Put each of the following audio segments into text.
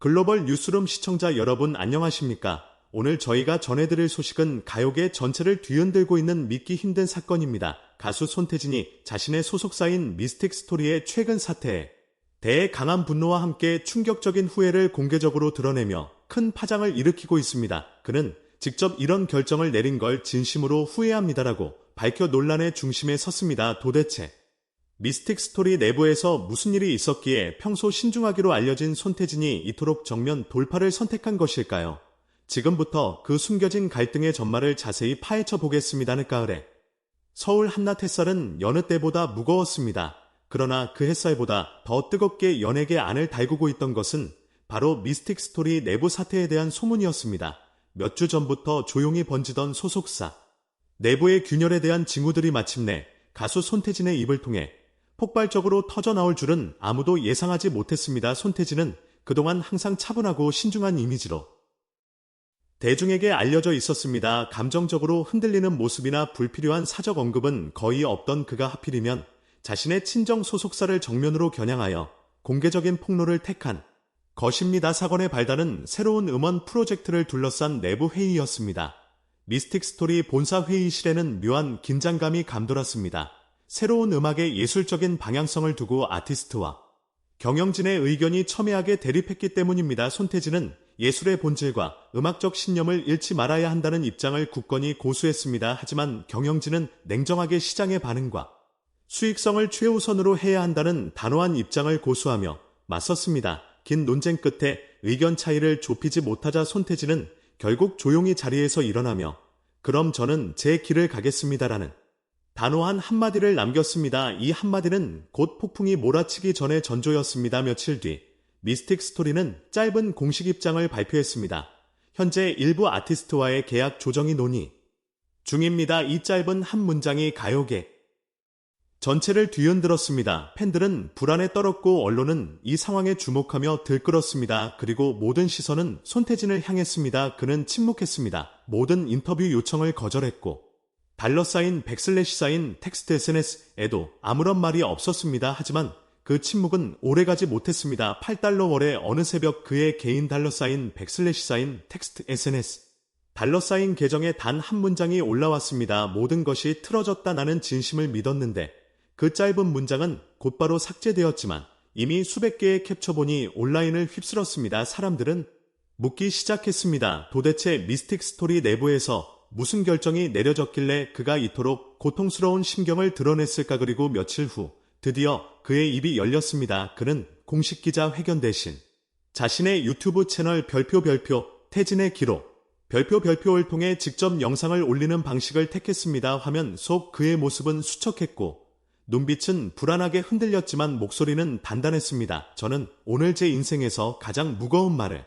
글로벌 뉴스룸 시청자 여러분 안녕하십니까? 오늘 저희가 전해드릴 소식은 가요계 전체를 뒤흔들고 있는 믿기 힘든 사건입니다. 가수 손태진이 자신의 소속사인 미스틱 스토리의 최근 사태에 대해 강한 분노와 함께 충격적인 후회를 공개적으로 드러내며 큰 파장을 일으키고 있습니다. 그는 직접 이런 결정을 내린 걸 진심으로 후회합니다라고 밝혀 논란의 중심에 섰습니다. 도대체 미스틱 스토리 내부에서 무슨 일이 있었기에 평소 신중하기로 알려진 손태진이 이토록 정면 돌파를 선택한 것일까요? 지금부터 그 숨겨진 갈등의 전말을 자세히 파헤쳐 보겠습니다. 늦가을에 서울 한낮 햇살은 여느 때보다 무거웠습니다. 그러나 그 햇살보다 더 뜨겁게 연예계 안을 달구고 있던 것은 바로 미스틱 스토리 내부 사태에 대한 소문이었습니다. 몇 주 전부터 조용히 번지던 소속사 내부의 균열에 대한 징후들이 마침내 가수 손태진의 입을 통해 폭발적으로 터져 나올 줄은 아무도 예상하지 못했습니다. 손태진은 그동안 항상 차분하고 신중한 이미지로 대중에게 알려져 있었습니다. 감정적으로 흔들리는 모습이나 불필요한 사적 언급은 거의 없던 그가 하필이면 자신의 친정 소속사를 정면으로 겨냥하여 공개적인 폭로를 택한 것입니다. 사건의 발단은 새로운 음원 프로젝트를 둘러싼 내부 회의였습니다. 미스틱 스토리 본사 회의실에는 묘한 긴장감이 감돌았습니다. 새로운 음악의 예술적인 방향성을 두고 아티스트와 경영진의 의견이 첨예하게 대립했기 때문입니다. 손태진은 예술의 본질과 음악적 신념을 잃지 말아야 한다는 입장을 굳건히 고수했습니다. 하지만 경영진은 냉정하게 시장의 반응과 수익성을 최우선으로 해야 한다는 단호한 입장을 고수하며 맞섰습니다. 긴 논쟁 끝에 의견 차이를 좁히지 못하자 손태진은 결국 조용히 자리에서 일어나며 그럼 저는 제 길을 가겠습니다라는 단호한 한마디를 남겼습니다. 이 한마디는 곧 폭풍이 몰아치기 전의 전조였습니다. 며칠 뒤 미스틱 스토리는 짧은 공식 입장을 발표했습니다. 현재 일부 아티스트와의 계약 조정이 논의 중입니다. 이 짧은 한 문장이 가요계 전체를 뒤흔들었습니다. 팬들은 불안에 떨었고 언론은 이 상황에 주목하며 들끓었습니다. 그리고 모든 시선은 손태진을 향했습니다. 그는 침묵했습니다. 모든 인터뷰 요청을 거절했고 달러 사인 백슬래시 사인 텍스트 SNS에도 아무런 말이 없었습니다. 하지만 그 침묵은 오래가지 못했습니다. 8달러 월에 어느 새벽 그의 개인 달러 사인 백슬래시 사인 텍스트 SNS 달러 사인 계정에 단 한 문장이 올라왔습니다. 모든 것이 틀어졌다 나는 진심을 믿었는데 그 짧은 문장은 곧바로 삭제되었지만 이미 수백 개의 캡처본이 온라인을 휩쓸었습니다. 사람들은 묻기 시작했습니다. 도대체 미스틱 스토리 내부에서 무슨 결정이 내려졌길래 그가 이토록 고통스러운 심경을 드러냈을까 그리고 며칠 후 드디어 그의 입이 열렸습니다. 그는 공식 기자 회견 대신 자신의 유튜브 채널 별표 별표 태진의 기록 별표 별표를 통해 직접 영상을 올리는 방식을 택했습니다. 화면 속 그의 모습은 수척했고 눈빛은 불안하게 흔들렸지만 목소리는 단단했습니다. 저는 오늘 제 인생에서 가장 무거운 말을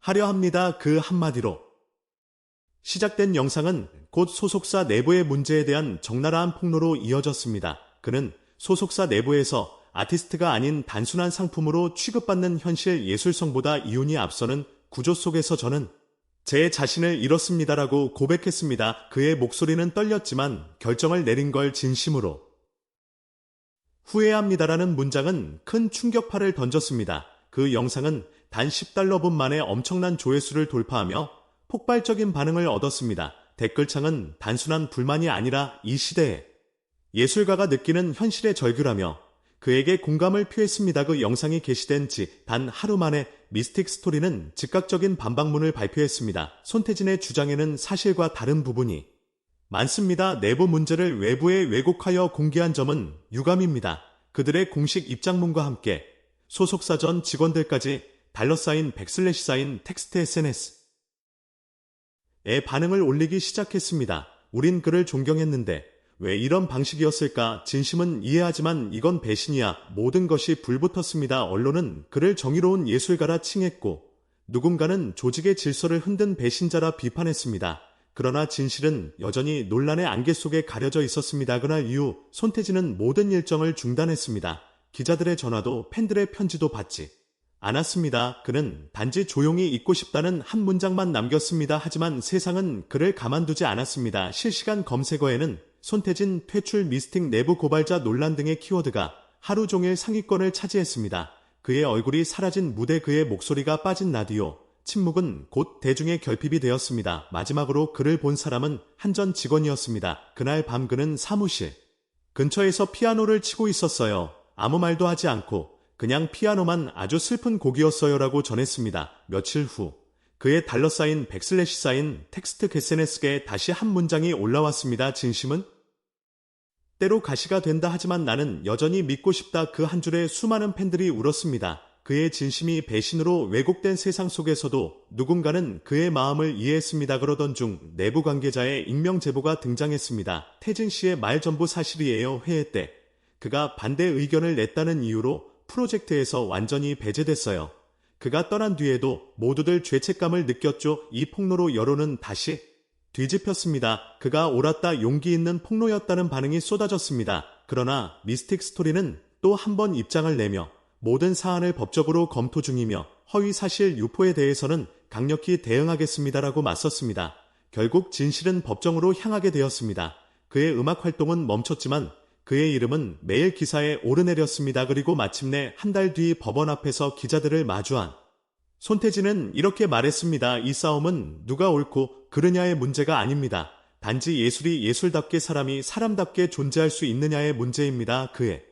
하려 합니다. 그 한마디로 시작된 영상은 곧 소속사 내부의 문제에 대한 적나라한 폭로로 이어졌습니다. 그는 소속사 내부에서 아티스트가 아닌 단순한 상품으로 취급받는 현실 예술성보다 이윤이 앞서는 구조 속에서 저는 제 자신을 잃었습니다라고 고백했습니다. 그의 목소리는 떨렸지만 결정을 내린 걸 진심으로 후회합니다라는 문장은 큰 충격파를 던졌습니다. 그 영상은 단 10달러분 만에 엄청난 조회수를 돌파하며 폭발적인 반응을 얻었습니다. 댓글창은 단순한 불만이 아니라 이 시대에 예술가가 느끼는 현실의 절규라며 그에게 공감을 표했습니다. 그 영상이 게시된 지 단 하루 만에 미스틱 스토리는 즉각적인 반박문을 발표했습니다. 손태진의 주장에는 사실과 다른 부분이 많습니다. 내부 문제를 외부에 왜곡하여 공개한 점은 유감입니다. 그들의 공식 입장문과 함께 소속사 전 직원들까지 달러 사인 백슬래시 사인 텍스트 SNS 에 반응을 올리기 시작했습니다. 우린 그를 존경했는데 왜 이런 방식이었을까? 진심은 이해하지만 이건 배신이야. 모든 것이 불붙었습니다. 언론은 그를 정의로운 예술가라 칭했고 누군가는 조직의 질서를 흔든 배신자라 비판했습니다. 그러나 진실은 여전히 논란의 안개 속에 가려져 있었습니다. 그날 이후 손태진은 모든 일정을 중단했습니다. 기자들의 전화도 팬들의 편지도 받지 않았습니다. 그는 단지 조용히 있고 싶다는 한 문장만 남겼습니다. 하지만 세상은 그를 가만두지 않았습니다. 실시간 검색어에는 손태진 퇴출 미스틱 내부 고발자 논란 등의 키워드가 하루 종일 상위권을 차지했습니다. 그의 얼굴이 사라진 무대 그의 목소리가 빠진 라디오. 침묵은 곧 대중의 결핍이 되었습니다. 마지막으로 그를 본 사람은 한전 직원이었습니다. 그날 밤 그는 사무실 근처에서 피아노를 치고 있었어요. 아무 말도 하지 않고 그냥 피아노만 아주 슬픈 곡이었어요라고 전했습니다. 며칠 후 그의 달러 쌓인 백슬래시 쌓인 텍스트 SNS에 다시 한 문장이 올라왔습니다. 진심은 때로 가시가 된다 하지만 나는 여전히 믿고 싶다 그 한 줄에 수많은 팬들이 울었습니다. 그의 진심이 배신으로 왜곡된 세상 속에서도 누군가는 그의 마음을 이해했습니다. 그러던 중 내부 관계자의 익명 제보가 등장했습니다. 태진 씨의 말 전부 사실이에요. 회의 때 그가 반대 의견을 냈다는 이유로 프로젝트에서 완전히 배제됐어요. 그가 떠난 뒤에도 모두들 죄책감을 느꼈죠. 이 폭로로 여론은 다시 뒤집혔습니다. 그가 옳았다 용기 있는 폭로였다는 반응이 쏟아졌습니다. 그러나 미스틱 스토리는 또 한 번 입장을 내며 모든 사안을 법적으로 검토 중이며 허위 사실 유포에 대해서는 강력히 대응하겠습니다라고 맞섰습니다. 결국 진실은 법정으로 향하게 되었습니다. 그의 음악 활동은 멈췄지만 그의 이름은 매일 기사에 오르내렸습니다. 그리고 마침내 한 달 뒤 법원 앞에서 기자들을 마주한 손태진은 이렇게 말했습니다. 이 싸움은 누가 옳고 그르냐의 문제가 아닙니다. 단지 예술이 예술답게 사람이 사람답게 존재할 수 있느냐의 문제입니다. 그의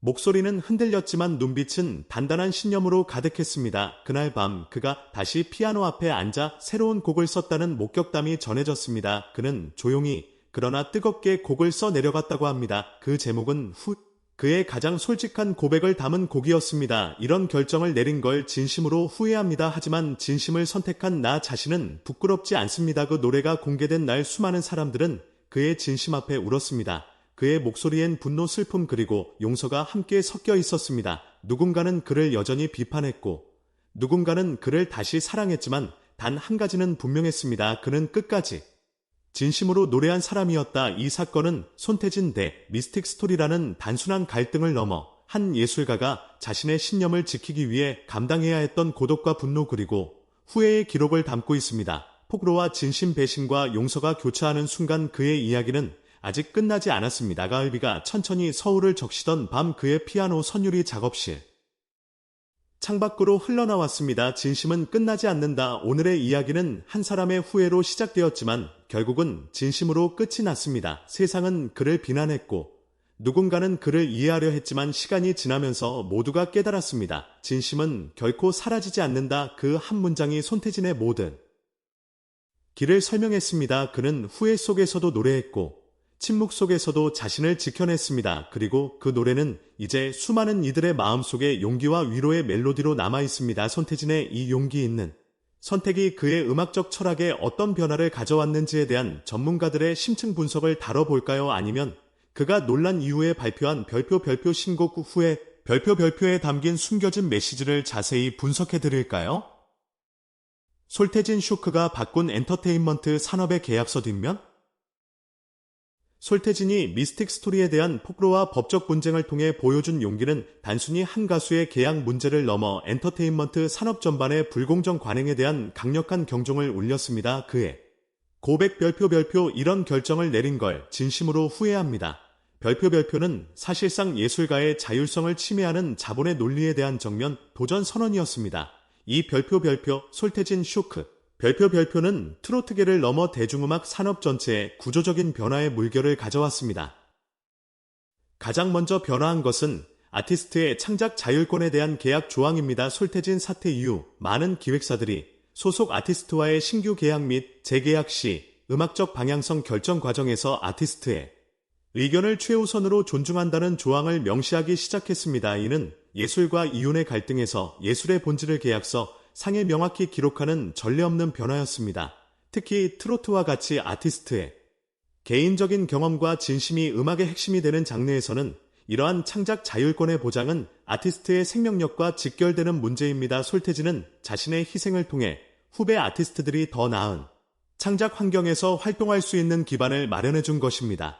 목소리는 흔들렸지만 눈빛은 단단한 신념으로 가득했습니다. 그날 밤 그가 다시 피아노 앞에 앉아 새로운 곡을 썼다는 목격담이 전해졌습니다. 그는 조용히 그러나 뜨겁게 곡을 써 내려갔다고 합니다. 그 제목은 후 그의 가장 솔직한 고백을 담은 곡이었습니다. 이런 결정을 내린 걸 진심으로 후회합니다. 하지만 진심을 선택한 나 자신은 부끄럽지 않습니다. 그 노래가 공개된 날 수많은 사람들은 그의 진심 앞에 울었습니다. 그의 목소리엔 분노, 슬픔 그리고 용서가 함께 섞여 있었습니다. 누군가는 그를 여전히 비판했고 누군가는 그를 다시 사랑했지만 단 한 가지는 분명했습니다. 그는 끝까지 진심으로 노래한 사람이었다. 이 사건은 손태진 대 미스틱 스토리라는 단순한 갈등을 넘어 한 예술가가 자신의 신념을 지키기 위해 감당해야 했던 고독과 분노 그리고 후회의 기록을 담고 있습니다. 폭로와 진심 배신과 용서가 교차하는 순간 그의 이야기는 아직 끝나지 않았습니다. 가을비가 천천히 서울을 적시던 밤 그의 피아노 선율이 작업실. 창밖으로 흘러나왔습니다. 진심은 끝나지 않는다. 오늘의 이야기는 한 사람의 후회로 시작되었지만 결국은 진심으로 끝이 났습니다. 세상은 그를 비난했고 누군가는 그를 이해하려 했지만 시간이 지나면서 모두가 깨달았습니다. 진심은 결코 사라지지 않는다. 그 한 문장이 손태진의 모든 길을 설명했습니다. 그는 후회 속에서도 노래했고 침묵 속에서도 자신을 지켜냈습니다. 그리고 그 노래는 이제 수많은 이들의 마음속에 용기와 위로의 멜로디로 남아 있습니다. 손태진의 이 용기 있는 선택이 그의 음악적 철학에 어떤 변화를 가져왔는지에 대한 전문가들의 심층 분석을 다뤄볼까요? 아니면 그가 논란 이후에 발표한 별표 별표 신곡 후에 별표 별표에 담긴 숨겨진 메시지를 자세히 분석해 드릴까요? 솔태진 쇼크가 바꾼 엔터테인먼트 산업의 계약서 뒷면? 솔태진이 미스틱 스토리에 대한 폭로와 법적 분쟁을 통해 보여준 용기는 단순히 한 가수의 계약 문제를 넘어 엔터테인먼트 산업 전반의 불공정 관행에 대한 강력한 경종을 울렸습니다. 그의 고백 별표 별표 이런 결정을 내린 걸 진심으로 후회합니다. 별표 별표는 사실상 예술가의 자율성을 침해하는 자본의 논리에 대한 정면 도전 선언이었습니다. 이 별표 별표 솔태진 쇼크 별표 별표는 트로트계를 넘어 대중음악 산업 전체에 구조적인 변화의 물결을 가져왔습니다. 가장 먼저 변화한 것은 아티스트의 창작 자율권에 대한 계약 조항입니다. 솔태진 사태 이후 많은 기획사들이 소속 아티스트와의 신규 계약 및 재계약 시 음악적 방향성 결정 과정에서 아티스트의 의견을 최우선으로 존중한다는 조항을 명시하기 시작했습니다. 이는 예술과 이윤의 갈등에서 예술의 본질을 계약서 상에 명확히 기록하는 전례 없는 변화였습니다. 특히 트로트와 같이 아티스트의 개인적인 경험과 진심이 음악의 핵심이 되는 장르에서는 이러한 창작 자율권의 보장은 아티스트의 생명력과 직결되는 문제입니다. 솔태지는 자신의 희생을 통해 후배 아티스트들이 더 나은 창작 환경에서 활동할 수 있는 기반을 마련해 준 것입니다.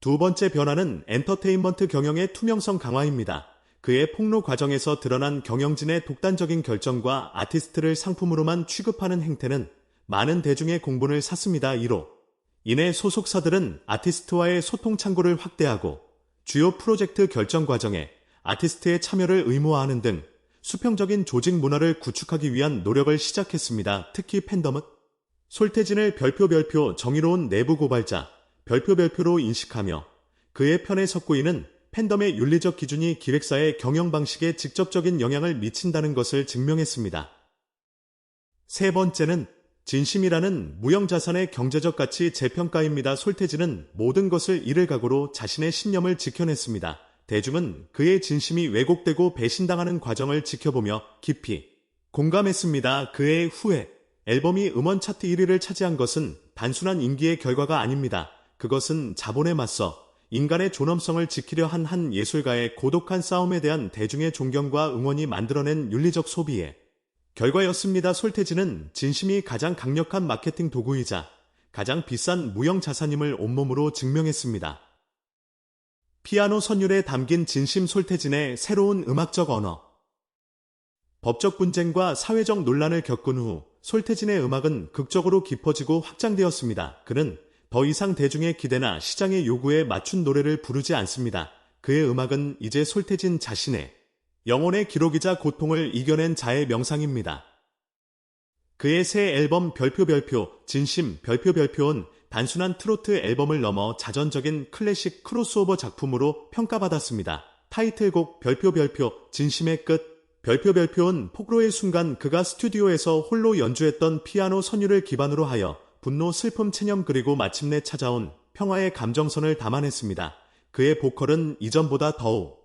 두 번째 변화는 엔터테인먼트 경영의 투명성 강화입니다. 그의 폭로 과정에서 드러난 경영진의 독단적인 결정과 아티스트를 상품으로만 취급하는 행태는 많은 대중의 공분을 샀습니다. 1호. 이내 소속사들은 아티스트와의 소통 창구를 확대하고 주요 프로젝트 결정 과정에 아티스트의 참여를 의무화하는 등 수평적인 조직 문화를 구축하기 위한 노력을 시작했습니다. 특히 팬덤은 솔태진을 별표 별표 정의로운 내부 고발자, 별표 별표로 인식하며 그의 편에 섰고 있는 팬덤의 윤리적 기준이 기획사의 경영 방식에 직접적인 영향을 미친다는 것을 증명했습니다. 세 번째는 진심이라는 무형자산의 경제적 가치 재평가입니다. 솔태지는 모든 것을 잃을 각오로 자신의 신념을 지켜냈습니다. 대중은 그의 진심이 왜곡되고 배신당하는 과정을 지켜보며 깊이 공감했습니다. 그의 후에 앨범이 음원 차트 1위를 차지한 것은 단순한 인기의 결과가 아닙니다. 그것은 자본에 맞서 인간의 존엄성을 지키려 한 한 예술가의 고독한 싸움에 대한 대중의 존경과 응원이 만들어낸 윤리적 소비의 결과였습니다. 솔태지는 진심이 가장 강력한 마케팅 도구이자 가장 비싼 무형 자산임을 온몸으로 증명했습니다. 피아노 선율에 담긴 진심 솔태진의 새로운 음악적 언어. 법적 분쟁과 사회적 논란을 겪은 후 솔태진의 음악은 극적으로 깊어지고 확장되었습니다. 그는 더 이상 대중의 기대나 시장의 요구에 맞춘 노래를 부르지 않습니다. 그의 음악은 이제 솔태진 자신의 영혼의 기록이자 고통을 이겨낸 자의 명상입니다. 그의 새 앨범 별표 별표 진심 별표 별표는 단순한 트로트 앨범을 넘어 자전적인 클래식 크로스오버 작품으로 평가받았습니다. 타이틀곡 별표 별표 진심의 끝 별표 별표는 폭로의 순간 그가 스튜디오에서 홀로 연주했던 피아노 선율을 기반으로 하여 분노, 슬픔, 체념 그리고 마침내 찾아온 평화의 감정선을 담아냈습니다. 그의 보컬은 이전보다 더욱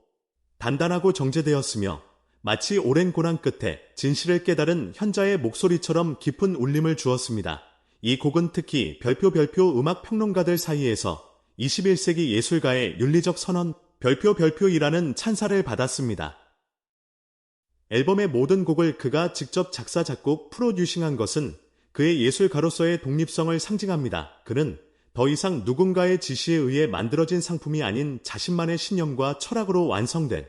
단단하고 정제되었으며 마치 오랜 고난 끝에 진실을 깨달은 현자의 목소리처럼 깊은 울림을 주었습니다. 이 곡은 특히 별표 별표 음악 평론가들 사이에서 21세기 예술가의 윤리적 선언 별표 별표이라는 찬사를 받았습니다. 앨범의 모든 곡을 그가 직접 작사, 작곡, 프로듀싱한 것은 그의 예술가로서의 독립성을 상징합니다. 그는 더 이상 누군가의 지시에 의해 만들어진 상품이 아닌 자신만의 신념과 철학으로 완성된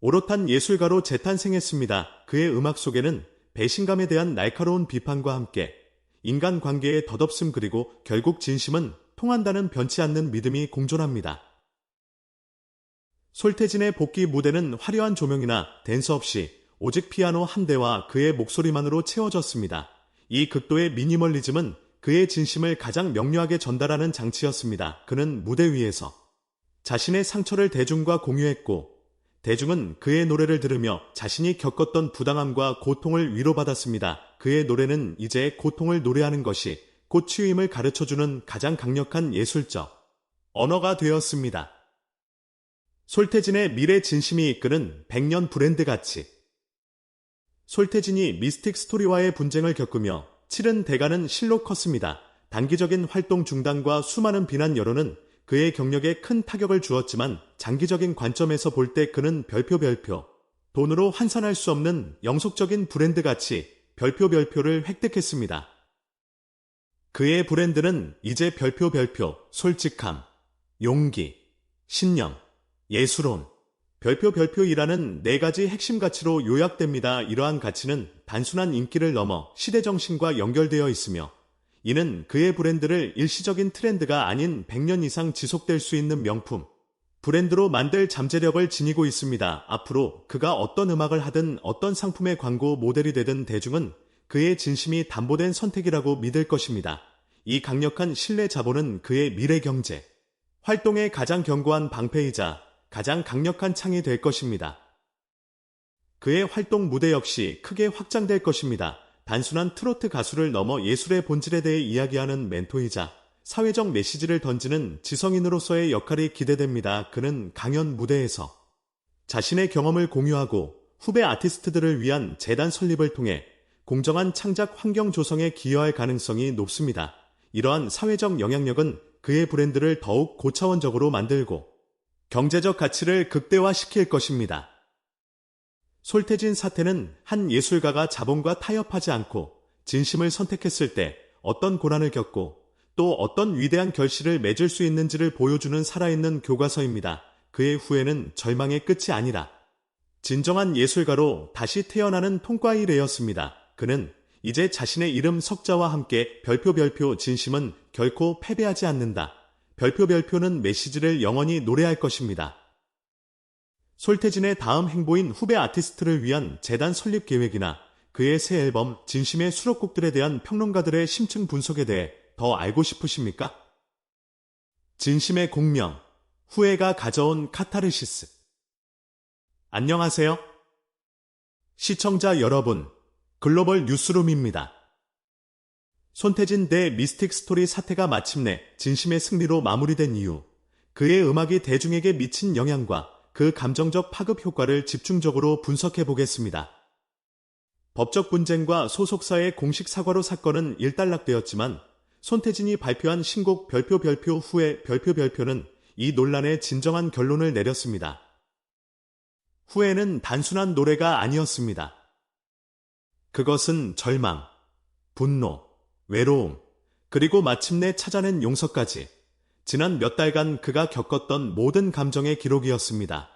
오롯한 예술가로 재탄생했습니다. 그의 음악 속에는 배신감에 대한 날카로운 비판과 함께 인간 관계의 덧없음 그리고 결국 진심은 통한다는 변치 않는 믿음이 공존합니다. 솔태진의 복귀 무대는 화려한 조명이나 댄스 없이 오직 피아노 한 대와 그의 목소리만으로 채워졌습니다. 이 극도의 미니멀리즘은 그의 진심을 가장 명료하게 전달하는 장치였습니다. 그는 무대 위에서 자신의 상처를 대중과 공유했고 대중은 그의 노래를 들으며 자신이 겪었던 부당함과 고통을 위로받았습니다. 그의 노래는 이제 고통을 노래하는 것이 곧 치유임을 가르쳐주는 가장 강력한 예술적 언어가 되었습니다. 솔태진의 미래 진심이 이끄는 100년 브랜드 가치 솔태진이 미스틱 스토리와의 분쟁을 겪으며 치른 대가는 실로 컸습니다. 단기적인 활동 중단과 수많은 비난 여론은 그의 경력에 큰 타격을 주었지만 장기적인 관점에서 볼 때 그는 별표 별표, 돈으로 환산할 수 없는 영속적인 브랜드 가치 별표 별표를 획득했습니다. 그의 브랜드는 이제 별표 별표, 솔직함, 용기, 신념, 예술론, 별표 별표이라는 네 가지 핵심 가치로 요약됩니다. 이러한 가치는 단순한 인기를 넘어 시대 정신과 연결되어 있으며 이는 그의 브랜드를 일시적인 트렌드가 아닌 100년 이상 지속될 수 있는 명품, 브랜드로 만들 잠재력을 지니고 있습니다. 앞으로 그가 어떤 음악을 하든 어떤 상품의 광고 모델이 되든 대중은 그의 진심이 담보된 선택이라고 믿을 것입니다. 이 강력한 신뢰 자본은 그의 미래 경제, 활동의 가장 견고한 방패이자 가장 강력한 창이 될 것입니다. 그의 활동 무대 역시 크게 확장될 것입니다. 단순한 트로트 가수를 넘어 예술의 본질에 대해 이야기하는 멘토이자 사회적 메시지를 던지는 지성인으로서의 역할이 기대됩니다. 그는 강연 무대에서 자신의 경험을 공유하고 후배 아티스트들을 위한 재단 설립을 통해 공정한 창작 환경 조성에 기여할 가능성이 높습니다. 이러한 사회적 영향력은 그의 브랜드를 더욱 고차원적으로 만들고 경제적 가치를 극대화시킬 것입니다. 솔태진 사태는 한 예술가가 자본과 타협하지 않고 진심을 선택했을 때 어떤 고난을 겪고 또 어떤 위대한 결실을 맺을 수 있는지를 보여주는 살아있는 교과서입니다. 그의 후회는 절망의 끝이 아니라 진정한 예술가로 다시 태어나는 통과일이었습니다. 그는 이제 자신의 이름 석자와 함께 별표 별표 진심은 결코 패배하지 않는다. 별표 별표는 메시지를 영원히 노래할 것입니다. 솔태진의 다음 행보인 후배 아티스트를 위한 재단 설립 계획이나 그의 새 앨범 진심의 수록곡들에 대한 평론가들의 심층 분석에 대해 더 알고 싶으십니까? 진심의 공명, 후회가 가져온 카타르시스. 안녕하세요. 시청자 여러분, 글로벌 뉴스룸입니다. 손태진 대 미스틱 스토리 사태가 마침내 진심의 승리로 마무리된 이후 그의 음악이 대중에게 미친 영향과 그 감정적 파급 효과를 집중적으로 분석해 보겠습니다. 법적 분쟁과 소속사의 공식 사과로 사건은 일단락되었지만 손태진이 발표한 신곡 별표 별표 후에 별표 별표는 이 논란의 진정한 결론을 내렸습니다. 후에는 단순한 노래가 아니었습니다. 그것은 절망, 분노, 외로움, 그리고 마침내 찾아낸 용서까지 지난 몇 달간 그가 겪었던 모든 감정의 기록이었습니다.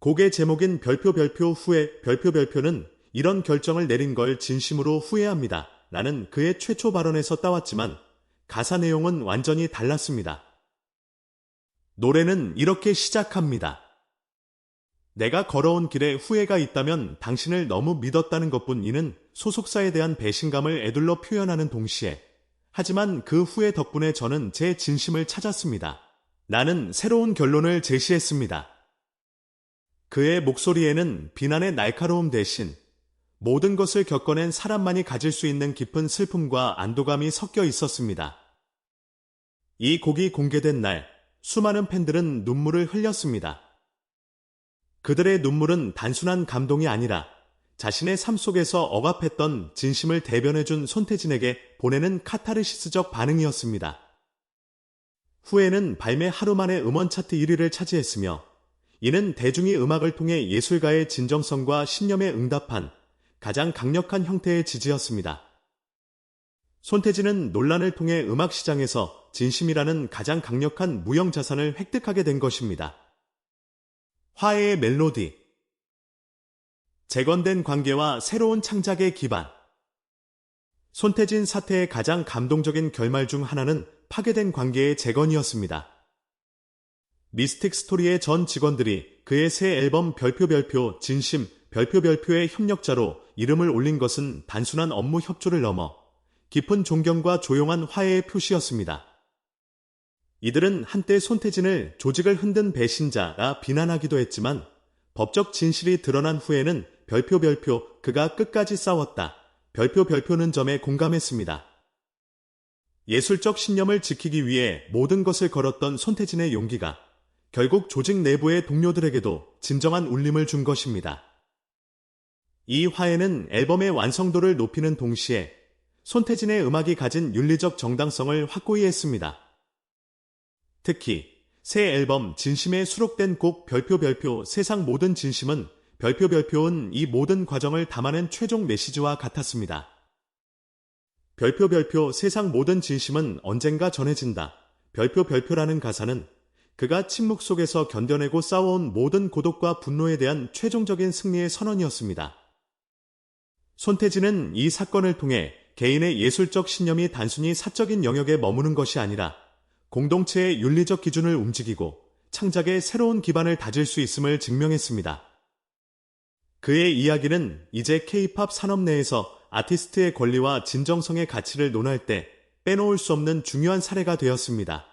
곡의 제목인 별표 별표 후에 별표 별표는 이런 결정을 내린 걸 진심으로 후회합니다. 라는 그의 최초 발언에서 따왔지만 가사 내용은 완전히 달랐습니다. 노래는 이렇게 시작합니다. 내가 걸어온 길에 후회가 있다면 당신을 너무 믿었다는 것뿐 이는 소속사에 대한 배신감을 애둘러 표현하는 동시에 하지만 그 후회 덕분에 저는 제 진심을 찾았습니다. 나는 새로운 결론을 제시했습니다. 그의 목소리에는 비난의 날카로움 대신 모든 것을 겪어낸 사람만이 가질 수 있는 깊은 슬픔과 안도감이 섞여 있었습니다. 이 곡이 공개된 날 수많은 팬들은 눈물을 흘렸습니다. 그들의 눈물은 단순한 감동이 아니라 자신의 삶 속에서 억압했던 진심을 대변해준 손태진에게 보내는 카타르시스적 반응이었습니다. 후에는 발매 하루 만에 음원 차트 1위를 차지했으며 이는 대중이 음악을 통해 예술가의 진정성과 신념에 응답한 가장 강력한 형태의 지지였습니다. 손태진은 논란을 통해 음악 시장에서 진심이라는 가장 강력한 무형 자산을 획득하게 된 것입니다. 화해의 멜로디, 재건된 관계와 새로운 창작의 기반. 손태진 사태의 가장 감동적인 결말 중 하나는 파괴된 관계의 재건이었습니다. 미스틱 스토리의 전 직원들이 그의 새 앨범 별표 별표 진심 별표 별표의 협력자로 이름을 올린 것은 단순한 업무 협조를 넘어 깊은 존경과 조용한 화해의 표시였습니다. 이들은 한때 손태진을 조직을 흔든 배신자라 비난하기도 했지만 법적 진실이 드러난 후에는 별표 별표 그가 끝까지 싸웠다. 별표 별표는 점에 공감했습니다. 예술적 신념을 지키기 위해 모든 것을 걸었던 손태진의 용기가 결국 조직 내부의 동료들에게도 진정한 울림을 준 것입니다. 이 화해는 앨범의 완성도를 높이는 동시에 손태진의 음악이 가진 윤리적 정당성을 확고히 했습니다. 특히 새 앨범 진심에 수록된 곡 별표 별표 세상 모든 진심은 별표 별표는 이 모든 과정을 담아낸 최종 메시지와 같았습니다. 별표 별표 세상 모든 진심은 언젠가 전해진다. 별표 별표라는 가사는 그가 침묵 속에서 견뎌내고 싸워온 모든 고독과 분노에 대한 최종적인 승리의 선언이었습니다. 손태진은 이 사건을 통해 개인의 예술적 신념이 단순히 사적인 영역에 머무는 것이 아니라 공동체의 윤리적 기준을 움직이고 창작의 새로운 기반을 다질 수 있음을 증명했습니다. 그의 이야기는 이제 케이팝 산업 내에서 아티스트의 권리와 진정성의 가치를 논할 때 빼놓을 수 없는 중요한 사례가 되었습니다.